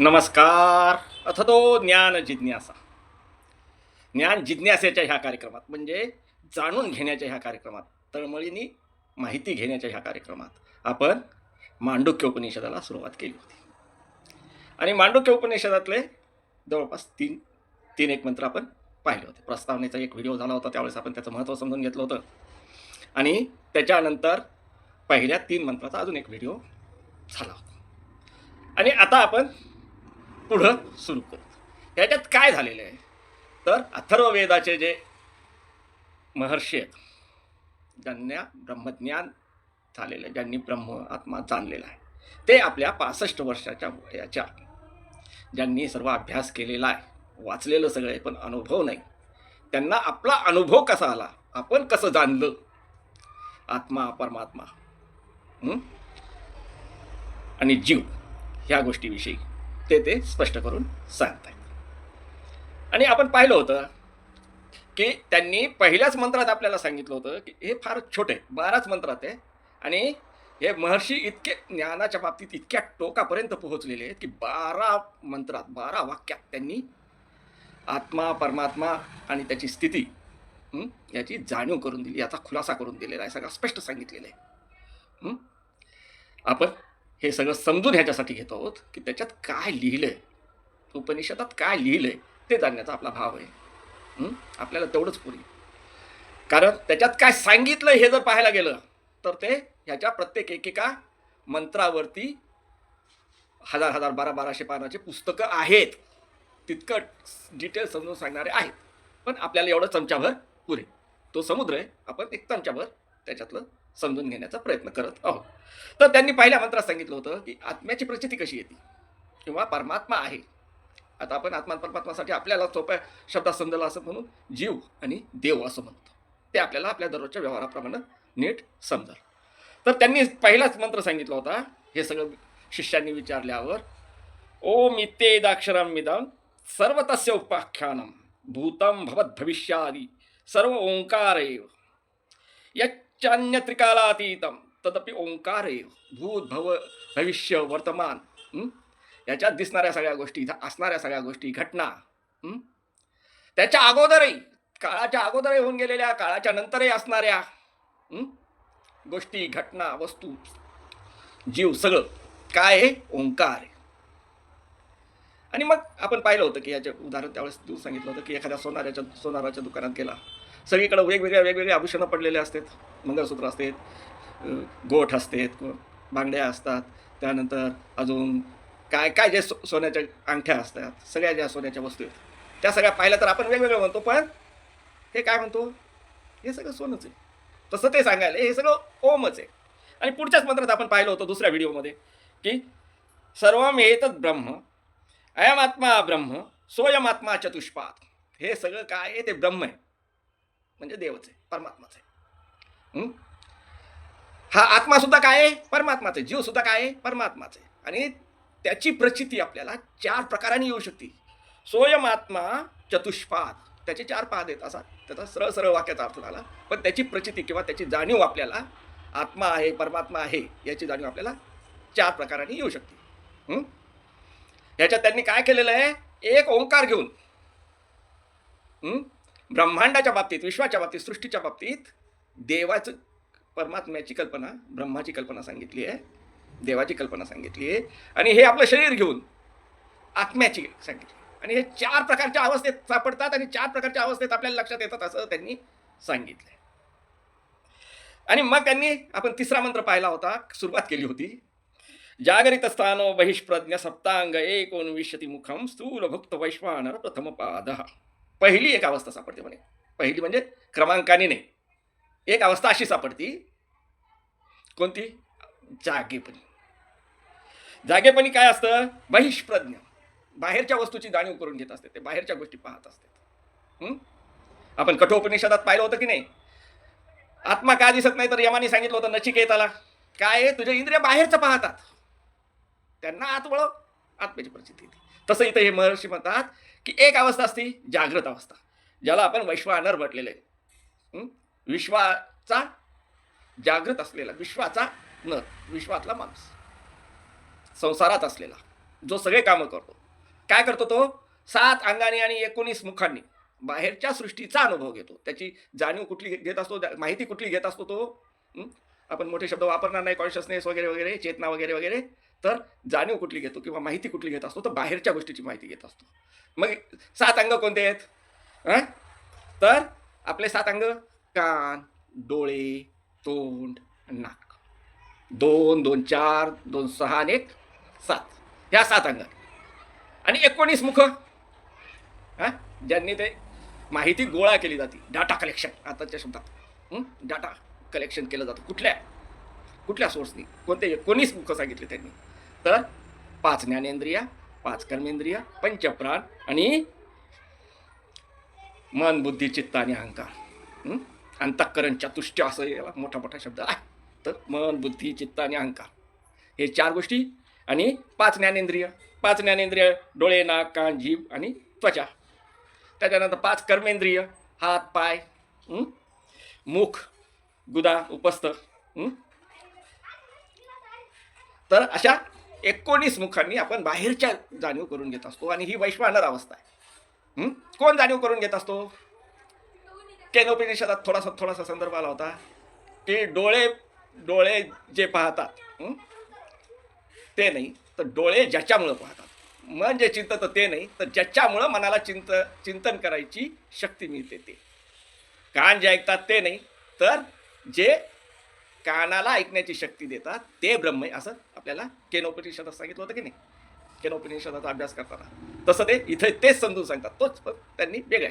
नमस्कार. अथ तो ज्ञान जिज्ञासा. ज्ञान जिज्ञासेच्या ह्या कार्यक्रमात म्हणजे जाणून घेण्याच्या ह्या कार्यक्रमात तळमळीने माहिती घेण्याच्या ह्या कार्यक्रमात आपण मांडुक्य उपनिषदाला सुरुवात केली होती. आणि मांडुक्य उपनिषदातले जवळपास तीन तीन एक मंत्र आपण पाहिले होते. प्रस्तावनेचा एक व्हिडिओ झाला होता त्यावेळेस आपण त्याचं महत्त्व समजून घेतलं होतं. आणि त्याच्यानंतर पहिल्या तीन मंत्राचा अजून एक व्हिडिओ झाला होता. आणि आता आपण पुढं सुरू करू याच्यात काय झालेलं आहे? तर अथर्ववेदाचे जे महर्षी आहेत ज्यांना ब्रह्मज्ञान झालेलं आहे ज्यांनी ब्रह्म आत्मा जाणलेला आहे ते आपल्या पासष्ट वर्षाच्या वयाच्या ज्यांनी सर्व अभ्यास केलेला आहे वाचलेलं सगळं आहे पण अनुभव नाही. त्यांना आपला अनुभव कसा आला? आपण कसं जाणलं? आत्मा परमात्मा आणि जीव ह्या गोष्टीविषयी. ते ते स्पष्ट करून सांगतात आणि आपण पाहिलं होतं की त्यांनी पहिल्याच मंत्रात आपल्याला सांगितलं होतं की हे फार छोटे बाराच मंत्रात आहे. आणि हे महर्षी इतके ज्ञानाच्या बाबतीत इतक्या टोकापर्यंत पोहोचलेले आहेत की बारा मंत्रात बारा वाक्यात त्यांनी आत्मा परमात्मा आणि त्याची स्थिती याची जाणीव करून दिली याचा खुलासा करून दिलेला आहे सगळं स्पष्ट सांगितलेलं आहे. आपण हे सगळं समजून ह्याच्यासाठी घेतो आहोत की त्याच्यात काय लिहिलं आहे उपनिषदात काय लिहिलं आहे ते जाणण्याचा आपला भाव आहे. आपल्याला तेवढंच पुरी. कारण त्याच्यात काय सांगितलं हे जर पाहायला गेलं तर ते ह्याच्या प्रत्येक एकेका मंत्रावरती हजार हजार बारा बाराशे पानाचे पुस्तकं आहेत. तितकं डिटेल समजून सांगणारे आहेत. पण आपल्याला एवढं चमच्याभर पुरे. तो समुद्र आहे आपण एक चमच्याभर त्याच्यातलं समजून घेण्याचा प्रयत्न करत आहोत. तर त्यांनी पहिल्या मंत्रात सांगितलं होतं की आत्म्याची प्रचिती कशी येते? किंवा परमात्मा आहे. आता आपण आत्मा परमात्मासाठी आपल्याला सोप्या शब्दात समजलं असं म्हणून जीव आणि देव असं म्हणतो. ते आपल्याला आपल्या दररोजच्या व्यवहाराप्रमाणे नीट समजल. तर त्यांनी पहिलाच मंत्र सांगितला होता हे सगळं शिष्यांनी विचारल्यावर ओम इत्येदाक्षरम मिदम सर्व तस्य उपाख्यानम भूतम भवत भविष्यादी सर्व ओंकार एव चान्यत्रिकालातीतम तदपि ओंकार आहे भूत भव भविष्य वर्तमान याच्यात दिसणाऱ्या सगळ्या गोष्टी इथं असणाऱ्या सगळ्या गोष्टी घटना त्याच्या अगोदरही काळाच्या अगोदरही होऊन गेलेल्या काळाच्या नंतरही असणाऱ्या गोष्टी घटना वस्तू जीव सगळं. काय आहे? ओंकार आणि मग आपण पाहिलं होतं की याचे उदाहरण त्यावेळेस दूर सांगितलं होतं की एखाद्या सोनाराच्या सोनाराच्या दुकानात गेला. सगळीकडे वेगवेगळ्या वेगवेगळ्या आभूषणं पडलेले असतात. मंगळसूत्र असतात गोठ असतात बांगड्या असतात. त्यानंतर अजून काय काय जे सो सोन्याच्या अंगठ्या असतात सगळ्या ज्या सोन्याच्या वस्तू आहेत त्या सगळ्या पाहिल्या तर आपण वेगवेगळं म्हणतो पण हे काय म्हणतो? हे सगळं सोनंच आहे. तसं ते सांगायला हे सगळं ओमच आहे. आणि पुढच्याच मंत्रात आपण पाहिलं होतं दुसऱ्या व्हिडिओमध्ये की सर्वम एतत् ब्रह्म अयमात्मा ब्रह्म सोयमात्मा चतुष्पात. हे सगळं काय आहे? ते ब्रह्म आहे. म्हणजे देवच आहे परमात्माच आहे. हा? आत्मा सुद्धा काय आहे? परमात्माच आहे. जीव सुद्धा काय आहे? परमात्माच आहे. आणि त्याची प्रचिती आपल्याला चार प्रकाराने येऊ शकते. स्वयमात्मा चतुष्पाद. त्याचे चार पाद आहेत असा. त्याचा सरळ सरळ वाक्याचा अर्थ झाला. पण त्याची प्रचिती किंवा त्याची जाणीव आपल्याला आत्मा आहे परमात्मा आहे याची जाणीव आपल्याला चार प्रकाराने येऊ शकते. ह्याच्यात त्यांनी काय केलेलं आहे? एक ओंकार घेऊन ब्रह्मांडाच्या बाबतीत विश्वाच्या बाबतीत सृष्टीच्या बाबतीत देवाचं परमात्म्याची कल्पना ब्रह्माची कल्पना सांगितली आहे देवाची कल्पना सांगितली आहे. आणि हे आपलं शरीर घेऊन आत्म्याची सांगितली आणि हे चार प्रकारच्या अवस्थेत सापडतात आणि चार प्रकारच्या अवस्थेत आपल्याला लक्षात येतात असं त्यांनी सांगितलं आणि मग त्यांनी आपण तिसरा मंत्र पाहिला होता सुरुवात केली होती. जागरित स्थानो बहिष्प्रज्ञ सप्तांग एकोणविशती मुखम स्थूल भक्त वैश्वानर प्रथम पाद. पहिली एक अवस्था सापडते म्हणे. पहिली म्हणजे क्रमांकाने नाही. एक अवस्था अशी सापडती. कोणती? जागेपणी. जागेपणी काय असतं? बहिष्प्रज्ञ. बाहेरच्या वस्तूची जाणीव करून घेत असते. ते बाहेरच्या गोष्टी पाहत असतात आपण कठोपनिषदात पाहिलं होतं की नाही? आत्मा का दिसत नाही तर यमाने सांगितलं होतं नचिकेताला. काय? आहे तुझे इंद्रिय बाहेरचं पाहतात. त्यांना आत वळव आत्म्याची परिस्थिती येते तसं इथं हे महर्षी म्हणतात की एक अवस्था असती जागृत अवस्था ज्याला आपण वैश्वानर म्हटलेलं आहे. विश्वाचा जागृत असलेला विश्वाचा नर विश्वातला माणूस. संसारात असलेला जो सगळे कामं करतो. काय करतो तो? सात अंगाने आणि एकोणीस मुखांनी बाहेरच्या सृष्टीचा अनुभव घेतो. त्याची जाणीव कुठली घेत असतो त्या- माहिती कुठली घेत असतो तो? आपण मोठे शब्द वापरणार नाही कॉन्शियसनेस वगैरे वगैरे चेतना वगैरे वगैरे. तर जाणीव कुठली घेतो किंवा माहिती कुठली घेत असतो तर बाहेरच्या गोष्टीची माहिती घेत असतो. मग सात अंग कोणते आहेत? तर आपले सात अंग कान डोळे तोंड नाक. दोन दोन चार दोन सहा आणि एक सात. ह्या सात अंग आणि एकोणीस मुख. हां? ज्यांनी ते माहिती गोळा केली जाते. डाटा कलेक्शन आताच्या शब्दात. डाटा कलेक्शन केलं जातं. कुठल्या? कुठल्या सोर्सनी कोणते एकोणीस मुख सांगितले त्यांनी? तर पाच ज्ञानेंद्रिया पाच कर्मेंद्रिया पंचप्राण आणि मन बुद्धी चित्त आणि अहंकार. अंतःकरण चतुष्ट असं याला मोठा मोठा शब्द. आहे! तर मन बुद्धी चित्त आणि अहंकार. हे चार गोष्टी आणि पाच ज्ञानेंद्रिय. पाच ज्ञानेंद्रिय डोळे नाक कान जीभ आणि त्वचा. त्याच्यानंतर पाच कर्मेंद्रिय. हात पाय मुख गुदा उपस्थ तर अशा एकोणीस मुखांनी आपण बाहेरच्या जाणीव करून घेत असतो आणि ही वैश्वानर अवस्था आहे. कोण जाणीव करून घेत असतो? केनोपनिषदात थोडासा थोडासा संदर्भ आला होता. की डोळे डोळे जे पाहतात ते नाही तर डोळे ज्याच्यामुळं पाहतात. मन जे चिंतत ते नाही तर ज्याच्यामुळं मनाला चिंत चिंतन करायची शक्ती मिळते ते. कान जे ऐकतात ते नाही तर जे कानाला ऐकण्याची शक्ती देतात ते ब्रह्म आहे असं आपल्याला केनोपनिषदात सांगितलं होतं की नाही? केनोपनिषदाचा अभ्यास करताना. तसं ते इथे तेच समजून सांगतात तोच त्यांनी वेगळ्या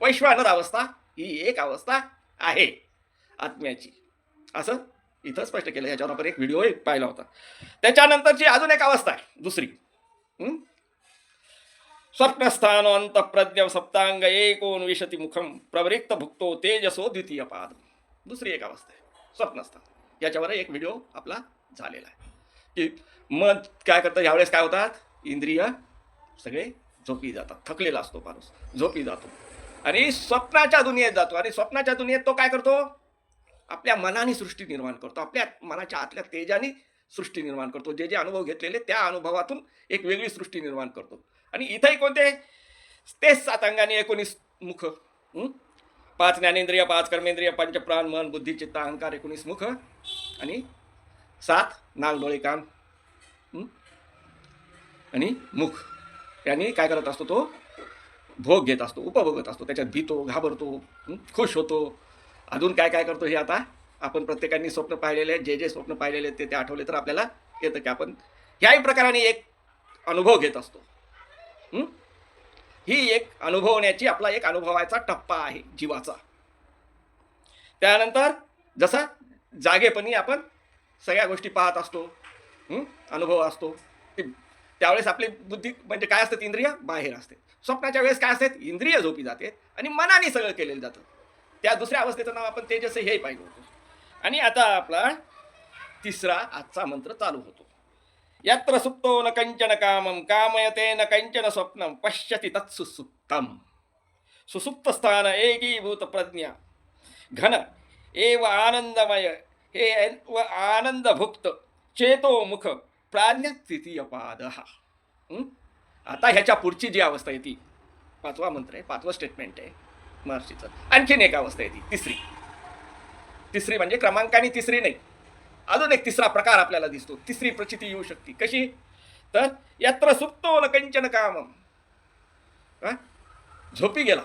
वैश्वानर अवस्था ही एक अवस्था आहे आत्म्याची. असं इथं स्पष्ट केलं याच्यावर आपण एक व्हिडिओ पाहिला होता. त्याच्यानंतरची अजून एक अवस्था आहे दुसरी. स्वप्नस्थान स्वप्नस्थानोंत प्रज्ञ सप्तांग एकोनविशती मुखम प्रवृत्त भुक्तो तेजसो द्वितीय पाद. दुसरी एक अवस्था आहे स्वप्नस्थान. याच्यावर एक व्हिडिओ आपला झालेला आहे. की मग काय करतं यावेळेस काय होतात? इंद्रिय सगळे झोपी जातात थकलेला असतो माणूस झोपी जातो. आणि स्वप्नाच्या दुनियेत जातो. आणि स्वप्नाच्या दुनियेत तो काय करतो? आपल्या मनाने सृष्टी निर्माण करतो. आपल्या मनाच्या आतल्या तेजाने सृष्टी निर्माण करतो. जे जे अनुभव घेतलेले त्या अनुभवातून एक वेगळी सृष्टी निर्माण करतो. आणि इथंही कोणते? तेच सात अंगाने एकोणीस मुख. पाच ज्ञानेंद्रिय पाच कर्मेंद्रिय पंचप्राण मन बुद्धी चित्त अहंकार एकोणीस मुख. आणि सात नाग डोळे कान. आणि मुख. यांनी काय करत असतो तो? भोग घेत असतो उपभोगत असतो त्याच्यात भीतो घाबरतो खुश होतो. अजून काय काय करतो हे आता? आपण प्रत्येकाने स्वप्न पाहिलेले जे जे स्वप्न पाहिलेले आहेत ते ते आठवले तर आपल्याला येतं की आपण ह्याही प्रकाराने एक अनुभव घेत असतो. ही? एक अनुभवण्याची आपला एक अनुभवाचा टप्पा आहे जीवाचा. त्यानंतर जसा जागेपणी आपण सगळ्या गोष्टी पाहत असतो अनुभव असतो ते- त्यावेळेस आपली बुद्धी म्हणजे काय असते? इंद्रिय बाहेर असते. स्वप्नाच्या वेळेस काय असतात? इंद्रिय झोपी जाते आणि मनाने सगळं केलेलं जातं. त्या दुसऱ्या अवस्थेचं नाव आपण तेजस हे पाहिलं होतं. आणि आता आपला तिसरा आजचा मंत्र चालू होतो. यत्र सुप्तो न कंचन कामं कामयते न कंचन स्वप्नं पश्यति तत्सुसुप्तम सुसुप्त स्थान एकीभूत प्रज्ञा। घन एव आनंदमय हे व आनंदभुक्त चेतो मुख प्राज्ञ तृतीय पाद आता ह्याच्या पुढची जी अवस्था आहे ती पाचवा मंत्र आहे पाचवं स्टेटमेंट आहे महर्षीचं. आणखीन एक अवस्था आहे ती तिसरी. तिसरी म्हणजे क्रमांकाने तिसरी नाही. अजून एक तिसरा प्रकार आपल्याला दिसतो. तिसरी प्रचिती येऊ शकते. कशी? तर यत्र सुप्तो न कंचन काम झोपी गेला.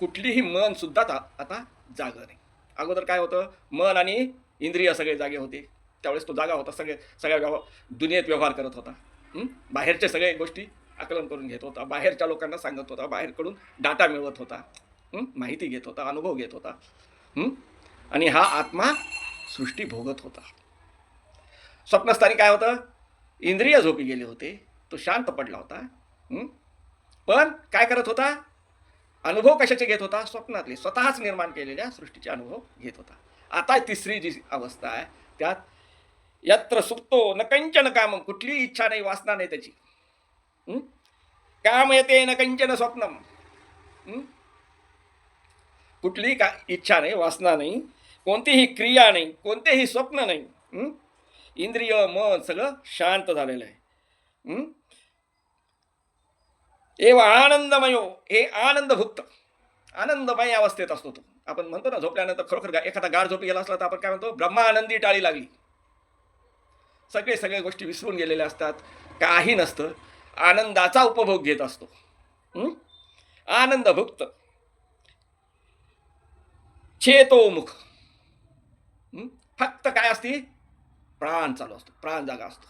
कुठलीही मन सुद्धा आता आता नाही. अगोदर काय होतं? मन आणि इंद्रिय सगळे जागे होते. त्यावेळेस तो जागा होता. सगळे सगळ्या व्यवहार दुनियेत व्यवहार करत होता. बाहेरचे बाहेरच्या सगळ्या गोष्टी आकलन करून घेत होता. बाहेरच्या लोकांना सांगत होता. बाहेरकडून डाटा मिळवत होता. माहिती घेत होता अनुभव घेत होता. आणि हा आत्मा सृष्टी भोगत होता. स्वप्नस्थानी काय होतं? इंद्रिय झोपी गेले होते. तो शांत पडला होता. पण काय करत होता? अनुभव कशाचे घेत होता? स्वप्नातले. स्वतःच निर्माण केलेल्या सृष्टीचे अनुभव घेत होता. आता तिसरी जी अवस्था आहे त्यात यत्र सुप्तो न कंचन काम. कुठलीही इच्छा नाही वासना नाही त्याची. काम येते न कंचन स्वप्नम कुठलीही का इच्छा नाही वासना नाही कोणतीही क्रिया नाही कोणतेही स्वप्न नाही. इंद्रिय मन सगळं शांत झालेलं आहे. एव आनंदमयो हे आनंदभुक्त. आनंदमय अवस्थेत असतो तो. आपण म्हणतो ना झोपल्यानंतर खरोखर गा- एखादा गार झोपी गेला असला तर आपण काय म्हणतो ब्रह्मानंदी टाळी लागली. सगळे सगळे गोष्टी विसरून गेलेल्या असतात. काही नसतं. आनंदाचा उपभोग घेत असतो. आनंद आनंदभुक्त चेतोमुख फक्त काय असते? प्राण चालू असतो. प्राण जागा असतो.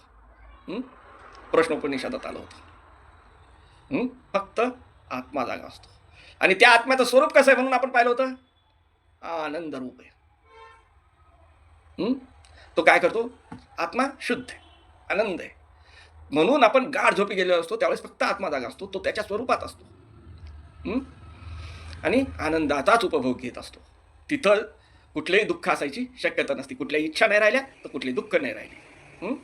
प्रश्न प्रश्नोपनिषदात आलं होतं. फक्त आत्मा जागा असतो. आणि त्या आत्म्याचं स्वरूप कसं आहे म्हणून आपण पाहिलं होतं? आनंद रूप आहे. तो काय करतो? आत्मा शुद्ध आहे. आनंद आहे. म्हणून आपण गाढ झोपी गेलेलो असतो त्यावेळेस फक्त आत्मा जागा असतो तो त्याच्या स्वरूपात असतो. आणि आनंदाचाच उपभोग घेत असतो. तिथं कुठलेही दुःख असायची शक्यता नसते. कुठल्याही इच्छा नाही राहिल्या तर कुठली दुःख नाही राहिली.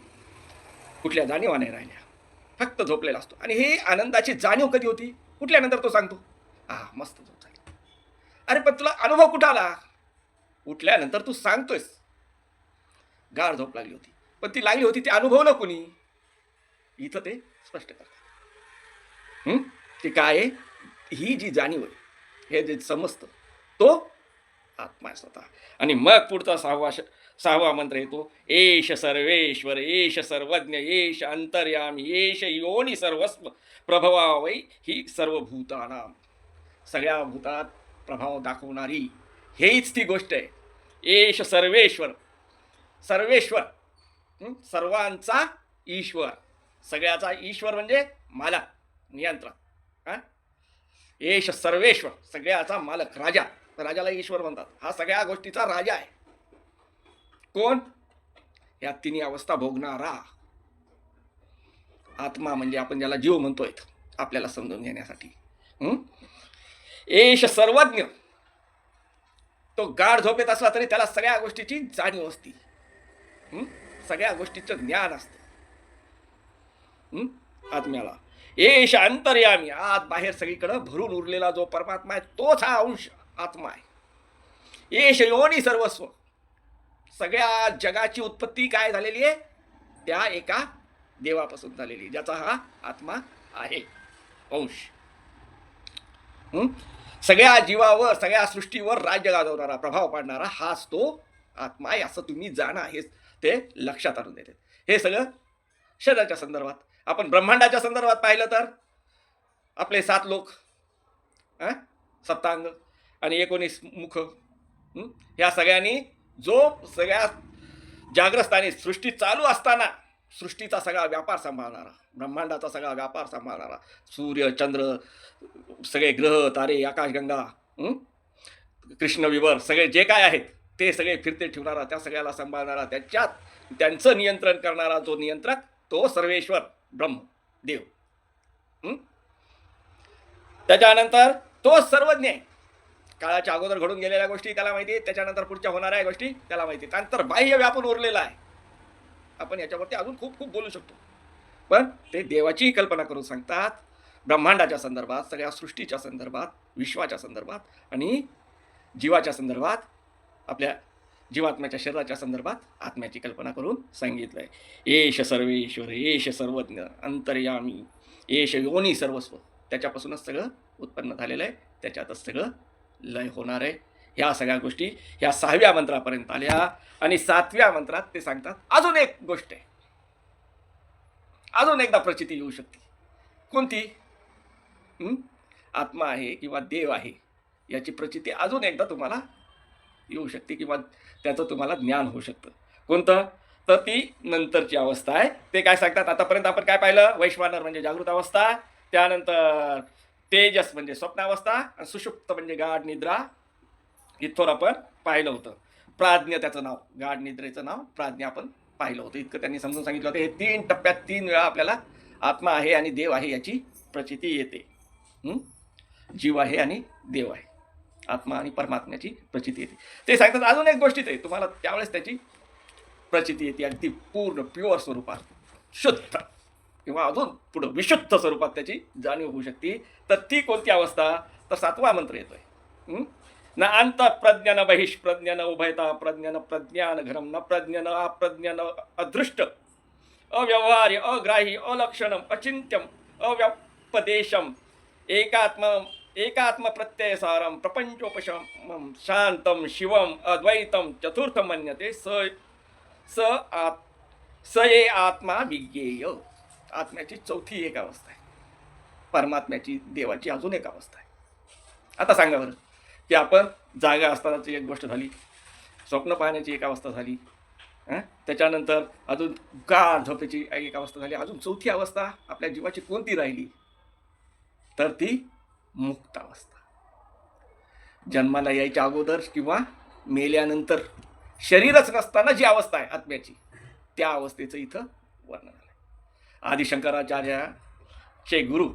कुठल्या जाणीवा नाही राहिल्या. फक्त झोपलेला असतो. आणि हे आनंदाची जाणीव कधी होती? कुठल्यानंतर तो सांगतो? हा मस्त झोप झाली. अरे पण तुला अनुभव कुठं आला? उठल्यानंतर तू सांगतोयस. गाढ झोप लागली होती. पण ती लागली होती ती अनुभवलं कोणी? इथं ते स्पष्ट करतात. की काय आहे? ही जी जाणीव आहे हे जे समजतं तो आत्मा आहे स्वतः. आणि मग पुढचा सहावा सहावा मंत्र येतो एश सर्वेश्वर एश सर्वज्ञ एश अंतर्याम एश योनी सर्वस्व प्रभवावै ही सर्व भूतानाम सगळ्या भूतात प्रभाव दाखवणारी हेच ती गोष्ट आहे. एश सर्वेश्वर सर्वेश्वर सर्वांचा ईश्वर. सगळ्याचा ईश्वर म्हणजे मालक नियंत्रण. हां? एश सर्वेश्वर सगळ्याचा मालक राजा. राजाला ईश्वर म्हणतात. हा सगळ्या गोष्टीचा राजा आहे. कोण? या तिन्ही अवस्था भोगणारा. आत्मा म्हणजे आपण ज्याला जीव म्हणतोय आपल्याला समजून घेण्यासाठी. येश सर्वज्ञ. तो गाढ झोपेत असला तरी त्याला सगळ्या गोष्टीची जाणीव असते. सगळ्या गोष्टीचं ज्ञान असतं. आत्म्याला. एश अंतर्यामी आत बाहेर सगळीकडं भरून उरलेला जो परमात्मा आहे तोच हा अंश आत्मा आहे. एश योनी सर्वस्व. सगळ्या जगाची उत्पत्ती काय झालेली आहे? त्या एका देवापासून झालेली ज्याचा हा आत्मा आहे. अंश. सगळ्या जीवावर सगळ्या सृष्टीवर राज्य गाजवणारा प्रभाव पाडणारा हाच तो आत्मा आहे असं तुम्ही जाणा हे ते लक्षात आणून देते हे सगळं शरीराच्या संदर्भात आपण ब्रह्मांडाच्या संदर्भात पाहिलं तर? आपले सात लोक सप्तांग आणि एकोणीस मुख. ह्या सगळ्यांनी जो सगळ्या जाग्रस्तानी सृष्टी चालू असताना सृष्टीचा सगळा व्यापार सांभाळणारा ब्रह्मांडाचा सगळा व्यापार सांभाळणारा सूर्य चंद्र सगळे ग्रह तारे आकाशगंगा कृष्णविवर सगळे जे काय आहेत ते सगळे फिरते ठेवणारा त्या सगळ्याला सांभाळणारा त्याच्यात त्यांचं नियंत्रण करणारा जो नियंत्रक तो सर्वेश्वर. ब्रह्म देव. त्याच्यानंतर तो सर्वज्ञ आहे. काळाच्या अगोदर घडून गेलेल्या गोष्टी त्याला माहिती आहेत त्याच्यानंतर पुढच्या होणाऱ्या गोष्टी त्याला माहिती आहेत. त्यानंतर बाह्य व्यापून उरलेला आहे. आपण याच्यावरती अजून खूप खूप बोलू शकतो. पण ते देवाचीही कल्पना करून सांगतात ब्रह्मांडाच्या संदर्भात सगळ्या सृष्टीच्या संदर्भात विश्वाच्या संदर्भात आणि जीवाच्या संदर्भात आपल्या जीवात्म्याच्या शरीराच्या संदर्भात आत्म्याची कल्पना करून सांगितलं आहे एश सर्वेश्वर येश सर्वज्ञ अंतर्यामी येश योनी सर्वस्व. त्याच्यापासूनच सगळं उत्पन्न झालेलं आहे. त्याच्यातच सगळं लय होणार आहे. ह्या सगळ्या गोष्टी ह्या सहाव्या मंत्रापर्यंत आल्या आणि सातव्या मंत्रात ते सांगतात अजून एक गोष्ट आहे. अजून एकदा प्रचिती येऊ शकते. कोणती? आत्मा आहे किंवा देव आहे याची प्रचिती अजून एकदा तुम्हाला येऊ शकते किंवा त्याचं तुम्हाला ज्ञान होऊ शकतं. कोणतं? तर ती नंतरची अवस्था आहे. ते काय सांगतात? आतापर्यंत आपण काय पाहिलं? वैश्वानर म्हणजे जागृत अवस्था. त्यानंतर तेजस म्हणजे स्वप्नावस्था आणि सुषुप्त म्हणजे गाढ निद्रा. इथवर आपण पाहिलं होतं. प्राज्ञ त्याचं नाव. गाढ निद्रेचं नाव प्राज्ञ आपण पाहिलं होतं. इतकं त्यांनी समजून सांगितलं होतं. हे तीन टप्प्यात तीन वेळा आपल्याला आत्मा आहे आणि देव आहे याची प्रचिती येते. जीव आहे आणि देव आहे. आत्मा आणि परमात्म्याची प्रचिती येते. ते सांगतात अजून एक गोष्टीत आहे तुम्हाला त्यावेळेस त्याची प्रचिती येते आणि ती पूर्ण प्युअर स्वरूपात. शुद्ध. किंवा अजून पुढं विशुद्ध स्वरूपात त्याची जाणीव होऊ शकते. तर ती कोणती अवस्था? तर सातवा मंत्र येतोय. न अंत प्रज्ञ न बहिष्प्रज्ञ न उभयता प्रज्ञ न प्रज्ञान घरम न प्रज्ञ न अप्रज्ञ न अदृष्ट. अव्यवहार्य अग्राही अलक्षणम अचिंत्यम अव्यपदेशम. एकात्म एकात्मप्रत्ययसारं प्रपञ्चोपशमं शान्तं शिवम् अद्वैतं चतुर्थं मन्यते स स आत् स ये आत्मा विज्ञेय. आत्म्याची चौथी एक अवस्था आहे. परमात्म्याची देवाची अजून एक अवस्था आहे. आता सांगा बरं की आपण जागा असतानाची एक गोष्ट झाली स्वप्न पाहण्याची एक अवस्था झाली त्याच्यानंतर अजून गाढ झोपेची एक अवस्था झाली अजून चौथी अवस्था आपल्या जीवाची कोणती राहिली? तर ती मुक्त अवस्था. जन्माला यायच्या अगोदर किंवा मेल्यानंतर शरीरच नसताना जी अवस्था आहे आत्म्याची त्या अवस्थेचं इथं वर्णन आलं आदिशंकराचार्याचे गुरु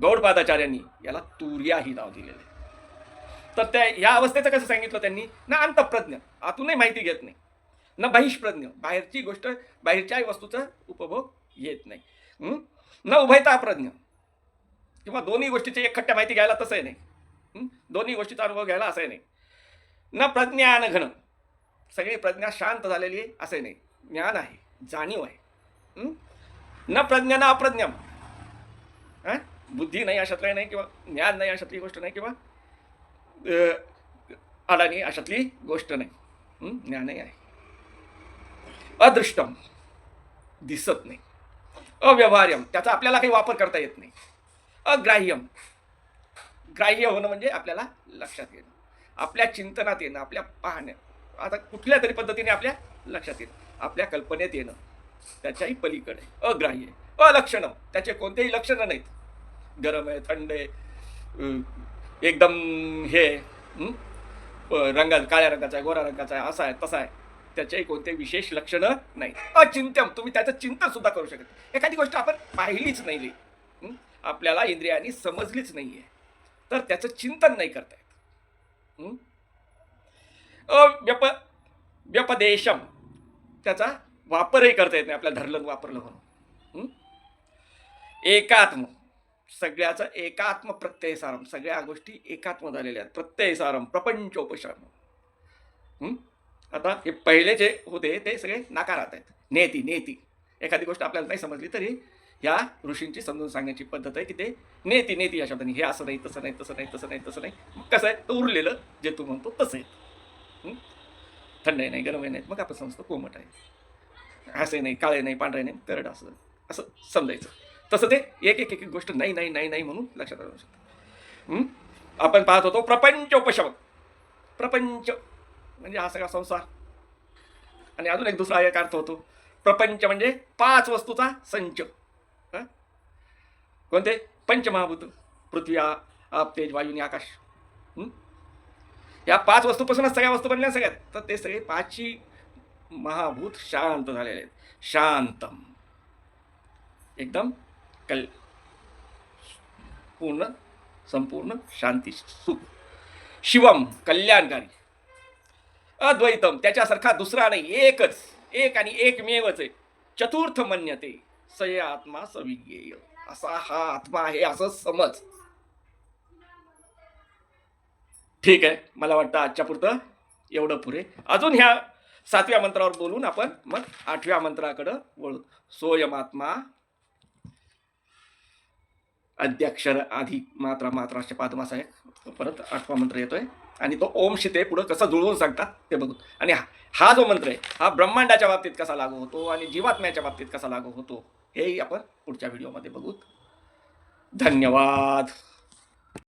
गौडपादाचार्यांनी याला तुर्या ही नाव दिलेलं आहे. तर त्या या अवस्थेचं कसं सांगितलं त्यांनी? ना अंतप्रज्ञ आतूनही माहिती घेत नाही. ना बहिष्प्रज्ञ बाहेरची गोष्ट बाहेरच्याही वस्तूचा उपभोग येत नाही. न उभयता प्रज्ञ किंवा दोन्ही गोष्टीची एक खट्ट्या माहिती घ्यायला तसंही नाही. दोन्ही गोष्टीचा अनुभव घ्यायला असंही नाही. न प्रज्ञा न घन. सगळी प्रज्ञा शांत झालेली आहे असंही नाही. ज्ञान आहे जाणीव आहे. न प्रज्ञा ना अप्रज्ञम हं? बुद्धी नाही अशातलं नाही किंवा ज्ञान नाही अशातली गोष्ट नाही किंवा अडाणी अशातली गोष्ट नाही. ज्ञानही आहे. अदृष्टम दिसत नाही. अव्यवहार्यम त्याचा आपल्याला काही वापर करता येत नाही. अग्राह्यम. ग्राह्य होणं म्हणजे आपल्याला लक्षात येणं. आपल्या चिंतनात येणं आपल्या पाहणं. आता कुठल्या तरी पद्धतीने आपल्या लक्षात येणं. आपल्या कल्पनेत येणं. त्याच्याही पलीकडे. अग्राह्य. अलक्षणं. त्याचे कोणतेही लक्षणं नाहीत. गरम आहे थंड आहे एकदम हे रंगा काळ्या रंगाचा आहे गोरा रंगाचा आहे असा आहे तसा आहे. त्याच्याही कोणते विशेष लक्षणं नाही अचिंत्यम. तुम्ही त्याचं चिंतन सुद्धा करू शकत एखादी गोष्ट आपण पाहिलीच नाही आपल्याला इंद्रियांनी समजलीच नाही आहे तर त्याचं चिंतन नाही करता येत व्यप व्यपदेशम. त्याचा वापरही करता येत नाही आपल्याला धरलं वापरलं म्हणून. एकात्म. सगळ्याचं एकात्म प्रत्यय सारम सगळ्या गोष्टी एकात्म झालेल्या आहेत. प्रत्यय सारम प्रपंचोपशारम आता हे पहिले जे होते ते सगळे नाकारात आहेत. नेती नेती. एखादी गोष्ट आपल्याला नाही समजली तरी या ऋषींची समजून सांगण्याची पद्धत आहे की ते नेती नेती या शब्दाने हे असं नाही तसं नाही तसं नाही तसं नाही तसं नाही. मग कसं आहे? तर उरलेलं जे तू म्हणतो तसं आहे. थंडही नाही गरम नाहीत मग आपण समजतो कोमट आहे. असे नाही काळे नाही पांढरे नाही करड असं असं समजायचं. तसं ते एक एक एक गोष्ट नाही नाही नाही नाही म्हणून लक्षात राहू शकतं. आपण पाहत होतो प्रपंचोपशम प्रपंच म्हणजे हा सगळा संसार. आणि अजून एक दुसरा एक अर्थ होतो. प्रपंच म्हणजे पाच वस्तूचा संच. कोणते? पंचमहाभूत पृथ्वी आप तेज वायू आणि आकाश. या पाच वस्तूपासूनच सगळ्या वस्तू बनल्या सगळ्यात. तर ते सगळे पाचही महाभूत शांत झालेले आहेत. शांतम. एकदम कल पूर्ण संपूर्ण शांती सुख. शिवम कल्याणकारी. अद्वैतम त्याच्यासारखा दुसरा नाही एकच. एक आणि एकमेवच आहे. चतुर्थ मन्यते. सय आत्मा सविज्ञेय. असा हा आत्मा आहे असं समज. ठीक आहे मला वाटतं आजच्या पुरतं एवढं पुरे. अजून ह्या सातव्या मंत्रावर बोलून आपण मग आठव्या मंत्राकडं वळू. सोयमात्मा अध्यक्षर आधी मात्रा मात्रा पादमास आहे परत आठवा मंत्र येतोय. आणि तो ओम शिते पुढं कसं जुळवून सांगतात ते बघू आणि हा हा जो मंत्र आहे हा ब्रह्मांडाच्या बाबतीत कसा लागू होतो आणि जीवात्म्याच्या बाबतीत कसा लागू होतो? हेही आपण पुढच्या व्हिडिओमध्ये बघू. धन्यवाद.